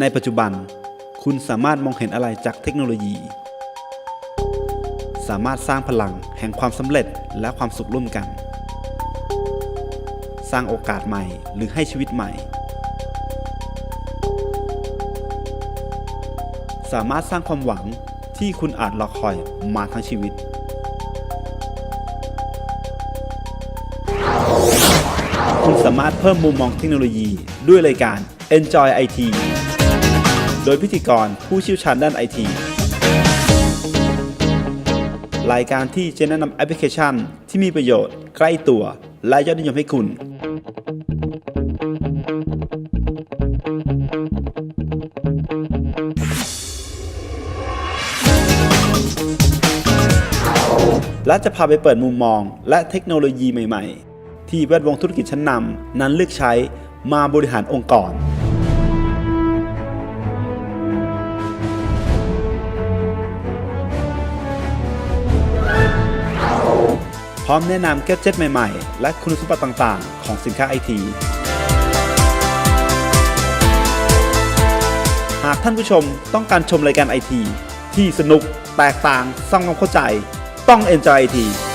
ในปัจจุบัน คุณสามารถมองเห็นอะไรจากเทคโนโลยี สามารถสร้างพลังแห่งความสำเร็จและความสุขร่วมกัน สร้างโอกาสใหม่หรือให้ชีวิตใหม่ สามารถสร้างความหวังที่คุณอาจรอคอยมาทั้งชีวิตคุณสามารถเพิ่มมุมมองเทคโนโลยีด้วยรายการ Enjoy IT โดยพิธีกรผู้เชี่ยวชาญด้านไอที รายการที่จะแนะนำแอปพลิเคชันที่มีประโยชน์ ใกล้ตัว และยอดนิยมให้คุณ และจะพาไปเปิดมุมมอง และเทคโนโลยีใหม่ ๆ ที่แวดวงธุรกิจชั้นนำนั้นเลือกใช้มาบริหารองค์กร ร้อมแนะนำแกดเจ็ตใหม่ๆ และคุณสมบัติต่างๆ ของสินค้าไอที หากท่านผู้ชมต้องการชมรายการไอทีที่สนุกแตกต่างสร้างความเข้าใจ ต้อง Enjoy IT